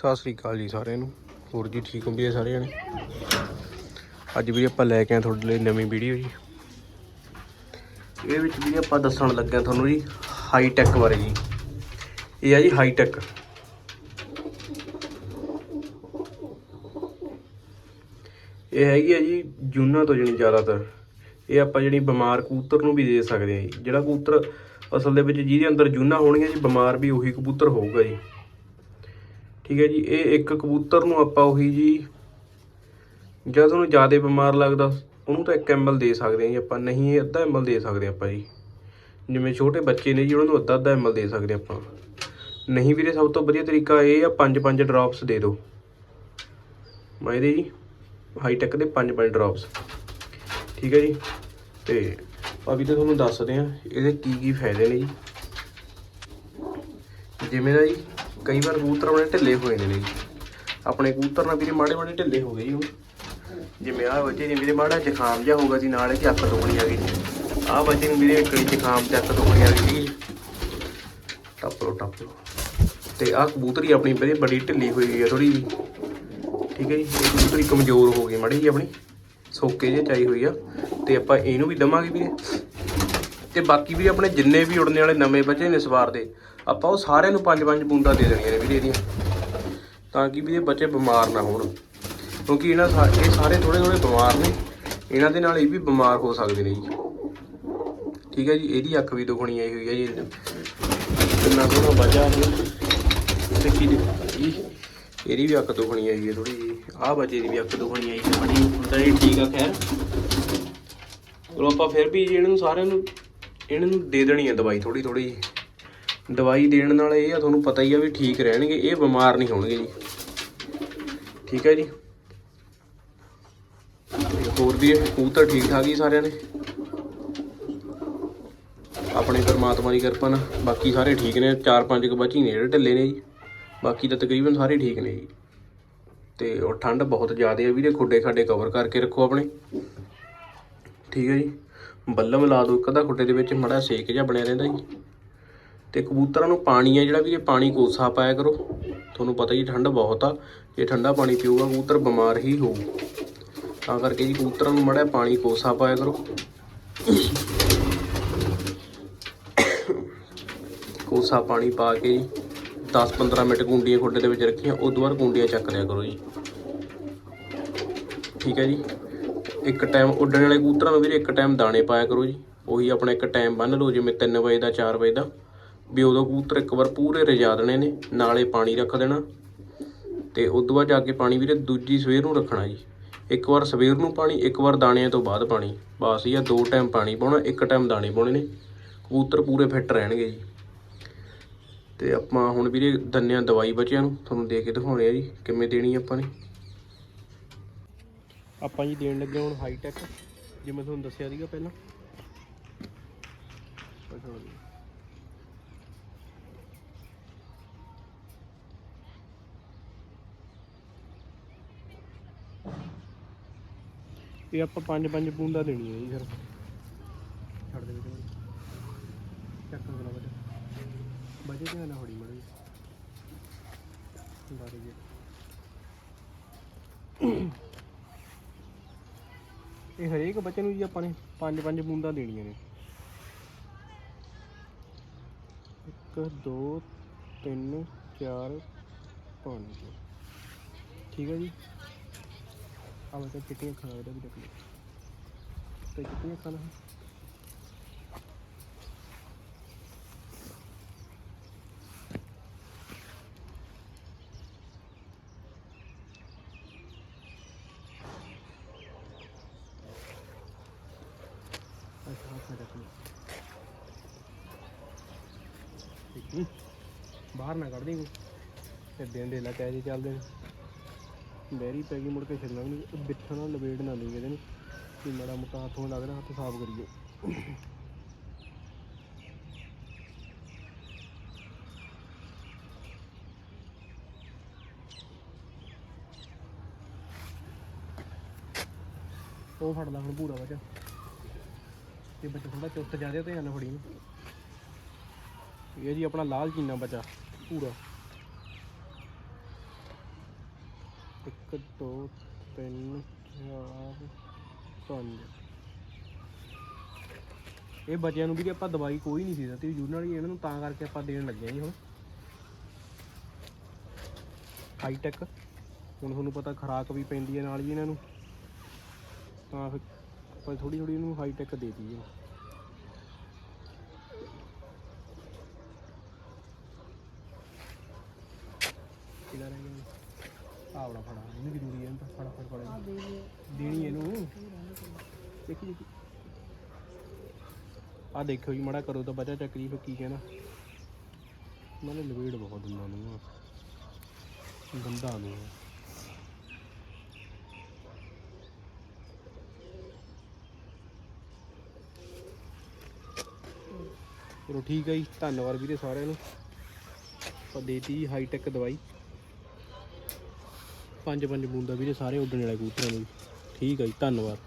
ਸਤਿ ਸ੍ਰੀ ਅਕਾਲ ਜੀ ਸਾਰਿਆਂ ਨੂੰ। ਹੋਰ ਜੀ ਠੀਕ ਹੋ ਵੀ ਸਾਰੇ ਜਣੇ ਅੱਜ ਵੀ ਆਪਾਂ ਲੈ ਕੇ ਆਏ ਤੁਹਾਡੇ ਲਈ ਨਵੀਂ ਵੀਡੀਓ ਜੀ। ਇਹਦੇ ਵਿੱਚ ਵੀ ਆਪਾਂ ਦੱਸਣ ਲੱਗੇ ਹਾਂ ਤੁਹਾਨੂੰ ਜੀ ਹਾਈ ਟੈਕ ਬਾਰੇ ਜੀ। ਇਹ ਆ ਜੀ ਹਾਈ ਟੈਕ ਇਹ ਹੈਗੀ ਆ ਜੀ ਜੂਨਾ ਤੋਂ ਜਣੀ ਜ਼ਿਆਦਾਤਰ। ਇਹ ਆਪਾਂ ਜਿਹੜੀ ਬਿਮਾਰ ਕਬੂਤਰ ਨੂੰ ਵੀ ਦੇ ਸਕਦੇ ਹਾਂ ਜੀ। ਜਿਹੜਾ ਕਬੂਤਰ ਅਸਲ ਦੇ ਵਿੱਚ ਜਿਹਦੇ ਅੰਦਰ ਜੂਨਾ ਹੋਣਗੀਆਂ ਜੀ, ਬਿਮਾਰ ਵੀ ਉਹੀ ਕਬੂਤਰ ਹੋਊਗਾ ਜੀ। ਠੀਕ ਹੈ ਜੀ, ਇਹ ਇੱਕ ਕਬੂਤਰ ਨੂੰ ਆਪਾਂ ਉਹੀ ਜੀ, ਜਦ ਉਹਨੂੰ ਜ਼ਿਆਦਾ ਬਿਮਾਰ ਲੱਗਦਾ, ਉਹਨੂੰ ਤਾਂ 1 ml ਦੇ ਸਕਦੇ ਹਾਂ ਜੀ ਆਪਾਂ, ਨਹੀਂ ਇਹ ਅੱਧਾ ml ਦੇ ਸਕਦੇ ਆਪਾਂ ਜੀ। ਜਿਵੇਂ ਛੋਟੇ ਬੱਚੇ ਨੇ ਜੀ, ਉਹਨਾਂ ਨੂੰ ਅੱਧਾ ਅੱਧਾ ml ਦੇ ਸਕਦੇ ਆਪਾਂ। ਨਹੀਂ ਵੀਰੇ, ਸਭ ਤੋਂ ਵਧੀਆ ਤਰੀਕਾ ਇਹ ਆ 5-5 ਡ੍ਰੌਪਸ ਦੇ ਦਿਓ। ਮੈਂ ਇਹਦੇ ਜੀ, ਹਾਈਟੈਕ ਦੇ 5-5 ਡ੍ਰੌਪਸ। ਠੀਕ ਹੈ ਜੀ, ਤੇ ਅਭੀ ਤਾਂ ਤੁਹਾਨੂੰ ਦੱਸਦੇ ਆ ਇਹਦੇ ਕੀ ਕੀ ਫਾਇਦੇ ਨੇ ਜੀ। ਜਿਵੇਂ ਨਾ ਜੀ ਕਈ ਵਾਰ ਕਬੂਤਰ ਆਪਣੇ ਢਿੱਲੇ ਹੋਏ ਨੇ ਜੀ। ਆਪਣੇ ਕਬੂਤਰ ਨਾਲ ਵੀਰੇ ਮਾੜੇ ਮਾੜੇ ਢਿੱਲੇ ਹੋ ਗਏ ਜੀ ਹੁਣ ਜਿਵੇਂ ਆਹ ਬੱਚੇ ਨੇ ਵੀਰੇ ਮਾੜਾ ਜ਼ੁਕਾਮ ਜਿਹਾ ਹੋਗਾ ਜੀ, ਨਾਲ ਕਿ ਅੱਖ ਦੁਖਣੀ ਆ ਗਈ ਆਹ ਬੱਚੇ ਨੂੰ ਵੀਰੇ ਕਈ ਜ਼ੁਕਾਮ ਤੇ ਅੱਖ ਦੁਖਣੀ ਆ ਗਈ ਜੀ। ਟੱਪ ਲੋ ਟੱਪ ਲੋ ਤੇ ਆਹ ਕਬੂਤਰੀ ਆਪਣੀ ਵੀਰੇ ਬੜੀ ਢਿੱਲੀ ਹੋਈ ਹੈ ਥੋੜੀ ਠੀਕ ਹੈ ਜੀ, ਇਹ ਕਬੂਤਰੀ ਕਮਜ਼ੋਰ ਹੋ ਗਈ ਮਾੜੀ ਜੀ ਆਪਣੀ। ਸੋਕੇ ਜੇ ਚਾਈ ਹੋਈ ਆ। ਤੇ ਆਪਾਂ ਇਹਨੂੰ ਵੀ ਦਵਾਂਗੇ ਵੀਰੇ। ਤੇ ਬਾਕੀ ਵੀ ਆਪਣੇ ਜਿੰਨੇ ਵੀ ਉੜਨੇ ਵਾਲੇ ਨਵੇਂ ਬੱਚੇ ਨੇ ਸਵਾਰ ਦੇ, ਆਪਾਂ ਉਹ ਸਾਰਿਆਂ ਨੂੰ ਪੰਜ ਪੰਜ ਬੂੰਦਾਂ ਦੇ ਦੇਣੀਆਂ ਨੇ ਵੀਰੇ ਇਹਦੀਆਂ ਤਾਂ ਕਿ ਵੀ ਇਹ ਬੱਚੇ ਬਿਮਾਰ ਨਾ ਹੋਣ। ਕਿਉਂਕਿ ਇਹਨਾਂ ਸਾ- ਇਹ ਸਾਰੇ ਥੋੜੇ ਥੋੜੇ ਬਿਮਾਰ ਨੇ। ਇਹਨਾਂ ਦੇ ਨਾਲ ਇਹ ਵੀ ਬਿਮਾਰ ਹੋ ਸਕਦੇ ਨੇ ਜੀ। ਠੀਕ ਹੈ ਜੀ, ਇਹਦੀ ਅੱਖ ਵੀ ਦੁਖਣੀ ਆਈ ਹੋਈ ਹੈ ਜੀ। ਕਿੰਨਾ ਸੋਹਣਾ ਬੱਚਾ ਹੈ। ਤੇ ਕੀ ਜੀ? ਇਹਦੀ ਵੀ ਅੱਖ ਦੁਖਣੀ ਆਈ ਹੈ ਥੋੜੀ ਜੀ ਆਹ ਬੱਚੇ ਦੀ ਵੀ ਅੱਖ ਦੁਖਣੀ ਆਈ ਹੈ। ਬੜੀ ਹੁੰਦਾ ਇਹ ਠੀਕ ਆ, ਖੈਰ। ਚਲੋ ਆਪਾਂ ਫਿਰ ਵੀ ਜੀ ਇਹਨਾਂ ਨੂੰ ਸਾਰਿਆਂ ਨੂੰ ਇਹਨਾਂ ਨੂੰ ਦੇ ਦੇਣੀ ਹੈ ਦਵਾਈ ਥੋੜੀ ਥੋੜੀ ਦਵਾਈ ਦੇਣ ਨਾਲ ਇਹ ਆ, ਤੁਹਾਨੂੰ ਪਤਾ ਹੀ ਆ ਵੀ ਠੀਕ ਰਹਿਣਗੇ, ਇਹ ਬਿਮਾਰ ਨਹੀਂ ਹੋਣਗੇ ਜੀ। ਠੀਕ ਹੈ ਜੀ? ਤੇ ਹੋਰ ਵੀ ਇਹ ਕਬੂਤਰ ਠੀਕ ਠਾਕ ਹੀ ਸਾਰਿਆਂ ਨੇ ਆਪਣੇ ਪਰਮਾਤਮਾ ਦੀ ਕਿਰਪਾ ਨਾਲ ਬਾਕੀ ਸਾਰੇ ਠੀਕ ਨੇ, ਚਾਰ ਪੰਜ ਕੁ ਬੱਚੀ ਨੇ ਜਿਹੜੇ ਢਿੱਲੇ ਨੇ ਜੀ। ਬਾਕੀ ਤਾਂ ਤਕਰੀਬਨ ਸਾਰੇ ਠੀਕ ਨੇ ਜੀ। ਤੇ ਉਹ ਠੰਡ ਬਹੁਤ ਜ਼ਿਆਦਾ ਹੈ ਵੀਰੇ, ਖੁੱਡੇ ਖਾਡੇ ਕਵਰ ਕਰਕੇ ਰੱਖੋ ਆਪਣੇ। ਠੀਕ ਹੈ ਜੀ? ਬੱਲਮ ਲਾ ਦਿਓ ਇੱਕ ਅੱਧਾ ਖੁੱਡੇ ਦੇ ਵਿੱਚ ਮੜਾ ਸੇਕ ਜਿਹਾ ਬਣਿਆ ਰਹਿੰਦਾ ਜੀ। ਤੇ ਕਬੂਤਰਾਂ ਨੂੰ ਪਾਣੀ ਆ ਜਿਹੜਾ ਵੀ, ਇਹ ਪਾਣੀ ਕੋਸਾ ਪਾਇਆ ਕਰੋ। ਤੁਹਾਨੂੰ ਪਤਾ ਜੀ ਠੰਡ ਬਹੁਤ ਆ। ਜੇ ਠੰਡਾ ਪਾਣੀ ਪੀਊਗਾ, ਕਬੂਤਰ ਬਿਮਾਰ ਹੀ ਹੋਊ। ਤਾਂ ਕਰਕੇ ਜੀ ਕਬੂਤਰਾਂ ਨੂੰ ਮੜਾ ਪਾਣੀ ਕੋਸਾ ਪਾਇਆ ਕਰੋ। ਕੋਸਾ ਪਾਣੀ ਪਾ ਕੇ ਜੀ 10-15 ਮਿੰਟ ਗੁੰਡੀਆਂ ਖੁੱਡੇ ਦੇ ਵਿੱਚ ਰੱਖੀਆਂ, ਉਦੋਂ ਬਾਅਦ ਗੁੰਡੀਆਂ ਚੱਕ ਲਿਆ ਕਰੋ ਜੀ। ਠੀਕ ਹੈ ਜੀ? ਇੱਕ ਟਾਈਮ ਉੱਡਣ ਵਾਲੇ ਕਬੂਤਰਾਂ ਨੂੰ ਵੀਰੇ ਇੱਕ ਟਾਈਮ ਦਾਣੇ ਪਾਇਆ ਕਰੋ ਜੀ। ਉਹੀ ਆਪਣਾ ਇੱਕ ਟਾਈਮ ਬੰਨ ਲਓ, ਜਿਵੇਂ 3 ਵਜੇ ਦਾ 4 ਵਜੇ ਦਾ। ਵੀ ਉਦੋਂ ਕਬੂਤਰ ਇੱਕ ਵਾਰ ਪੂਰੇ ਰਜਾ ਦੇਣੇ ਨੇ, ਨਾਲੇ ਪਾਣੀ ਰੱਖ ਦੇਣਾ। ਤੇ ਤੋਂ ਬਾਅਦ ਜਾ ਕੇ ਪਾਣੀ ਵੀਰੇ ਦੂਜੀ ਸਵੇਰ ਨੂੰ ਰੱਖਣਾ ਜੀ। ਇੱਕ ਵਾਰ ਸਵੇਰ ਨੂੰ ਪਾਣੀ, ਇੱਕ ਵਾਰ ਦਾਣਿਆਂ ਤੋਂ ਬਾਅਦ ਪਾਣੀ। ਬਸ ਇਹ ਆ ਦੋ ਟਾਈਮ ਪਾਣੀ ਪਾਉਣਾ, ਇੱਕ ਟਾਈਮ ਦਾਣੇ ਪਾਉਣੇ ਨੇ। ਕਬੂਤਰ ਪੂਰੇ ਫਿੱਟ ਰਹਿਣਗੇ ਜੀ। ਤੇ ਆਪਾਂ ਹੁਣ ਵੀਰੇ ਦੰਨੇ ਆ ਦਵਾਈ ਬਚਿਆਂ ਨੂੰ ਤੁਹਾਨੂੰ ਦੇ ਕੇ ਦਿਖਾਉਣੇ ਆ ਜੀ, ਕਿਵੇਂ ਦੇਣੀ ਆਪਾਂ ਨੇ। ਆਪਾਂ ਜੀ ਦੇਣ ਲੱਗੇ ਹੁਣ ਹਾਈ ਟੈਕ ਜਿਵੇਂ ਤੁਹਾਨੂੰ ਦੱਸਿਆ ਸੀਗਾ ਪਹਿਲਾਂ। ਇਹ ਆਪਾਂ ਪੰਜ ਪੰਜ ਬੂੰਦਾ ਦੇਣੀ ਹੈ ਜੀ ਫਿਰ। ਛੱਡ ਦੇ ਵਿੱਚ ਚੱਕ ਕਰ ਬੇਟੇ ਬਜੇ ਤੇ ਨਾ ਹੋੜੀ ਮੜੀ ਡਰ ਗਿਆ ਇਹ ਹਰੇਕ ਬੱਚੇ ਨੂੰ ਜੀ ਆਪਾਂ ਨੇ ਪੰਜ ਪੰਜ ਬੂੰਦਾਂ ਦੇਣੀਆਂ ਨੇ। 1 2 3 4 5 ਠੀਕ ਹੈ ਜੀ? ਆ ਚਿੱਟੀਆਂ ਖਾਣਾ, ਇਹਦਾ ਵੀ ਦੇਖ ਲਓ। ਤੇ ਚਿੱਟੀਆਂ ਖਾਣਾ ਦੇਖ ਬਾਹਰ ਨਾ ਕੱਢ ਦੀ ਤੇ ਦਿਨ ਦੇ ਲਾ ਕਹਿ ਚੱਲਦੇ ਨੇ। ਬੈਰੀ ਪੈ ਗਈ ਮੁੜ ਕੇ ਛੱਡਣਾ ਵੀ ਨਹੀਂ। ਬਿੱਠਾ ਨਾਲ ਲਵੇੜ ਨਾ ਲਈ ਇਹਦੇ ਨੂੰ। ਕਿ ਮਾੜਾ ਮੋਟਾ ਹੱਥੋਂ ਲੱਗਦਾ ਹੱਥ ਸਾਫ਼ ਕਰੀਏ। ਉਹ ਫੜਦਾ ਹੁਣ ਭੂਰਾ ਬੱਚਾ। ਇਹ ਬੱਚਾ ਥੋੜਾ ਚੁੱਤ ਜ਼ਿਆਦਾ ਤੇ ਨਾ ਫੜੀ ਨੂੰ। ਇਹ ਜੀ ਆਪਣਾ ਲਾਲ ਚੀਨਾ ਬੱਚਾ, ਪੂਰਾ। ਇੱਕ, ਦੋ, ਤਿੰਨ, ਚਾਰ, ਪੰਜ। ਇਹ ਬੱਚਿਆਂ ਨੂੰ ਵੀ ਆਪਾਂ ਦਵਾਈ ਕੋਈ ਨਹੀਂ ਸੀ ਦਿੱਤੀ ਯੂਰਨ ਵਾਲੀ ਇਹਨਾਂ ਨੂੰ ਤਾਂ ਕਰਕੇ ਆਪਾਂ ਦੇਣ ਲੱਗੇ ਹਾਂ ਜੀ ਹੁਣ। ਹਾਈਟੈਕ ਹੁਣ ਤੁਹਾਨੂੰ ਪਤਾ ਖਰਾਕ ਵੀ ਪੈਂਦੀ ਹੈ ਨਾਲ ਜੀ ਇਹਨਾਂ ਨੂੰ। ਤਾਂ ਫਿਰ ਆਪਾਂ ਥੋੜੀ ਥੋੜੀ ਇਹਨੂੰ ਹਾਈਟੈਕ ਦੇ ਦਈਏ। ਕਿਹੜਾ ਰਹਿ ਗਿਆ? ਆਵੜਾ ਫੜਾ ਇਹਨੂੰ ਜ਼ਰੂਰੀ ਹੈ ਫੜਾ ਫੜ ਫੜਾ ਦੇਣੀ ਇਹਨੂੰ। ਦੇਖੀ ਦੇਖੀ। ਆ ਦੇਖਿਓ ਜੀ ਮੜਾ ਕਰੋ ਤਾਂ ਬਚਾ ਚੱਕਰੀ ਫਿਰ ਕੀ ਕਹਿਣਾ। ਨਾਲੇ ਲਵੇੜ ਬਹੁਤ ਦਿੰਦਾ ਨੂੰ ਗੰਦਾ ਨੂੰ ਚਲੋ ਠੀਕ ਹੈ ਜੀ, ਧੰਨਵਾਦ ਵੀਰੇ ਸਾਰਿਆਂ ਨੂੰ। ਆਪਾਂ ਦੇਤੀ ਜੀ ਹਾਈਟੈਕ ਦਵਾਈ। ਪੰਜ ਪੰਜ ਬੂੰਦਾ ਵੀਰੇ ਸਾਰੇ ਉੱਡਣ ਵਾਲੇ ਕਬੂਤਰਾਂ ਨੂੰ। ਠੀਕ ਹੈ ਜੀ, ਧੰਨਵਾਦ।